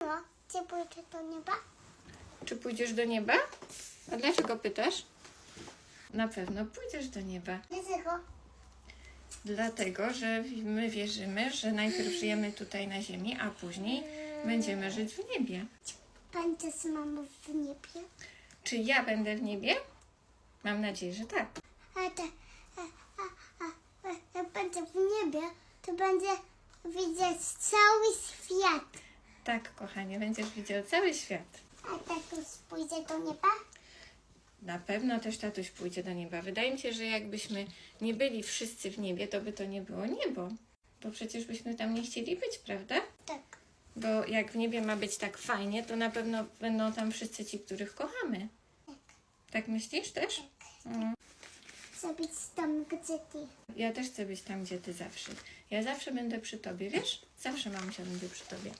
No, gdzie pójdę do nieba? Czy pójdziesz do nieba? A dlaczego pytasz? Na pewno pójdziesz do nieba. Dlaczego? Dlatego, że my wierzymy, że najpierw żyjemy tutaj na ziemi, a później będziemy żyć w niebie. Będzie z mamą w niebie. Czy ja będę w niebie? Mam nadzieję, że tak. A te, a, a, a, a, jak będzie w niebie, to będzie widzieć cały świat. Tak, kochanie, będziesz widział cały świat. A tatuś pójdzie do nieba? Na pewno też tatuś pójdzie do nieba. Wydaje mi się, że jakbyśmy nie byli wszyscy w niebie, to by to nie było niebo. Bo przecież byśmy tam nie chcieli być, prawda? Tak. Bo jak w niebie ma być tak fajnie, to na pewno będą tam wszyscy ci, których kochamy. Tak myślisz też? Mm. Chcę być tam, gdzie ty. Ja też chcę być tam, gdzie ty zawsze. Ja zawsze będę przy tobie, wiesz? Zawsze mamusia będzie przy tobie.